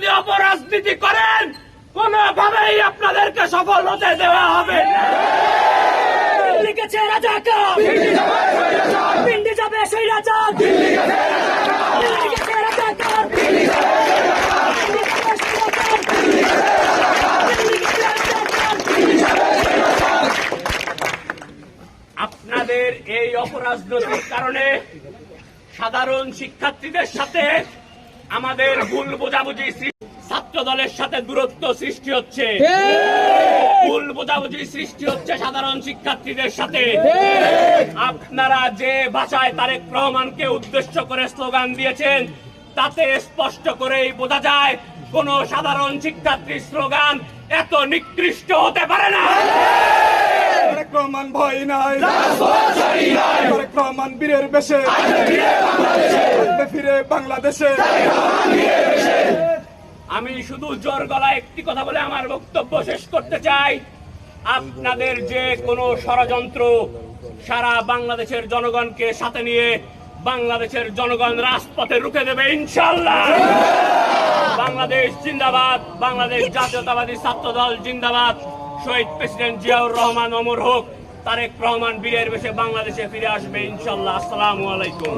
যদি অপরাজনীতি করেন, কোনোভাবেই আপনাদেরকে সফল হতে দেওয়া হবে। আপনাদের এই অপরাজনৈতিক কারণে সাধারণ শিক্ষার্থীদের সাথে আমাদের ভুল বোঝাবুঝি ছাত্র দলের সাথে দূরত্ব সৃষ্টি হচ্ছে। ভুল বোঝাবুঝি সৃষ্টি হচ্ছে সাধারণ শিক্ষার্থীদের সাথে। আপনারা যে ভাষায় তারেক রহমানকে উদ্দেশ্য করে স্লোগান দিয়েছেন তাতে স্পষ্ট করেই বোঝা যায় কোন সাধারণ শিক্ষার্থীর স্লোগান এত নিকৃষ্ট হতে পারে না। তারেক রহমান ভয় নাই। তারেক রহমান বীরের বেশে। ফিরে বাংলাদেশে। আমি শুধু জোর গলা একটি কথা বলে আমার বক্তব্য শেষ করতে চাই। আপনাদের যে কোনো ষড়যন্ত্র সারা বাংলাদেশের জনগণকে সাথে নিয়ে বাংলাদেশের জনগণ রাজপথে রুখে দেবে, ইনশাল্লাহ। বাংলাদেশ জিন্দাবাদ, বাংলাদেশ জাতীয়তাবাদী ছাত্র দল জিন্দাবাদ। শহীদ প্রেসিডেন্ট জিয়াউর রহমান অমর হোক, তারেক রহমান বীরের বেশে বাংলাদেশে ফিরে আসবে, ইনশাল্লাহ। আসসালামু আলাইকুম।